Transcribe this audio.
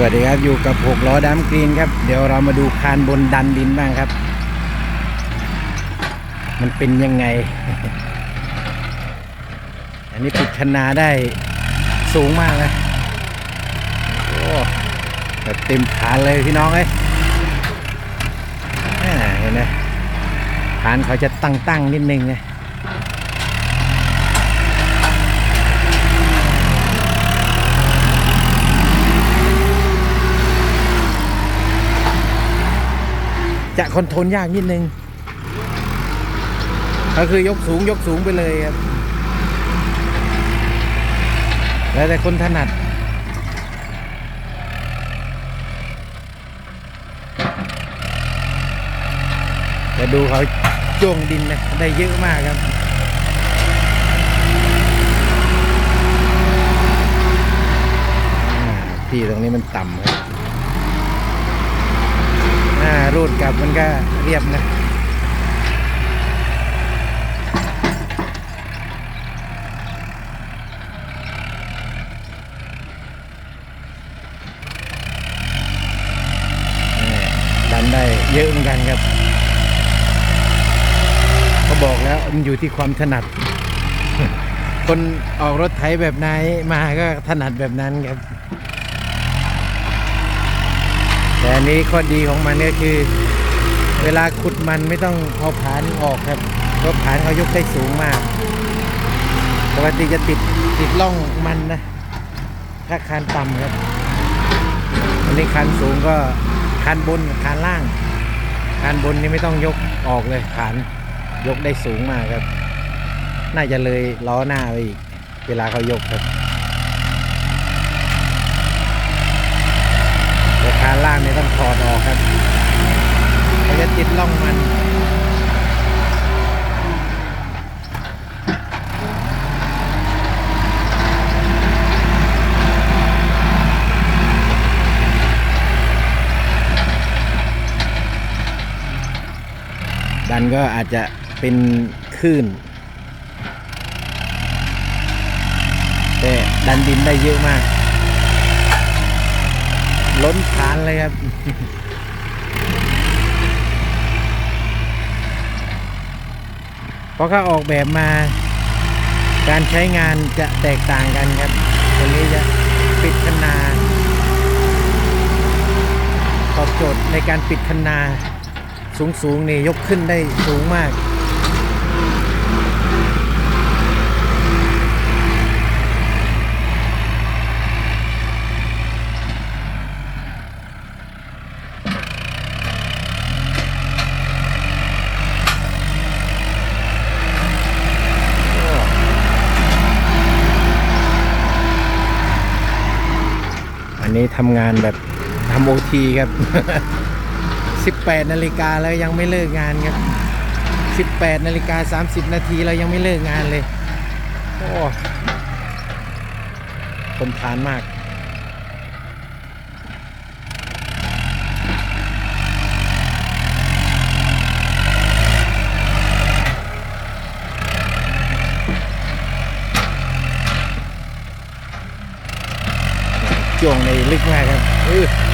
สวัสดีครับอยู่กับหกล้อดัมกรีนครับเดี๋ยวเรามาดูคานบนดันดินบ้างครับ มันเป็นยังไง อันนี้ปิดคนาได้สูงมากนะโอ้แบบเต็มฐานเลยพี่น้องเอ้ยเห็นไหมฐานเขาจะตั้งตั้งๆนิดนึงไง จะคอนโทรลยากนิดนึง ก็คือยกสูงยกสูงไปเลยครับ แล้วแต่คนถนัดจะดูเขาจ้วงดินนะได้เยอะมากครับที่ตรงนี้มันต่ำครับ รูดกลับมันก็เรียบนะนี่ดันได้เยอะเหมือนกันครับเขาบอกแล้วมันอยู่ที่ความถนัด คนออกรถไถแบบไหนมาก็ถนัดแบบนั้นครับ แต่อันนี้ข้อดีของมันก็คือ เวลาขุดมันไม่ต้องเอาผานออกครับเพราะผานเขายกได้สูงมากปกติจะติดติดล่องมันนะ ถ้าคานต่ำครับ อันนี้คานสูงก็คานบนคานล่างคานบนนี่ไม่ต้องยกออกเลยขานยกได้สูงมากครับ น่าจะเลยล้อหน้าไปอีก เวลาเขายกครับ แต่คานล่างนี่ต้อง ถอดออกครับเขาจะติดล่องมันดันก็อาจจะเป็นคลื่นแต่ดันดินได้เยอะมาก ล้นฐานเลยครับ เพราะเขาออกแบบมา การใช้งานจะแตกต่างกันครับตัวนี้จะปิดคนาตอบโจทย์ในการปิดคนาสูงๆนี่ยกขึ้นได้สูงมาก อันนี้ทำงานแบบทำโอทีครับ 18นาฬิกาแล้วยังไม่เลิกงานครับ 18นาฬิกา30 นาทีเรายังไม่เลิกงานเลย โอ้ทนทานมาก จ่วงในลึกมากครับ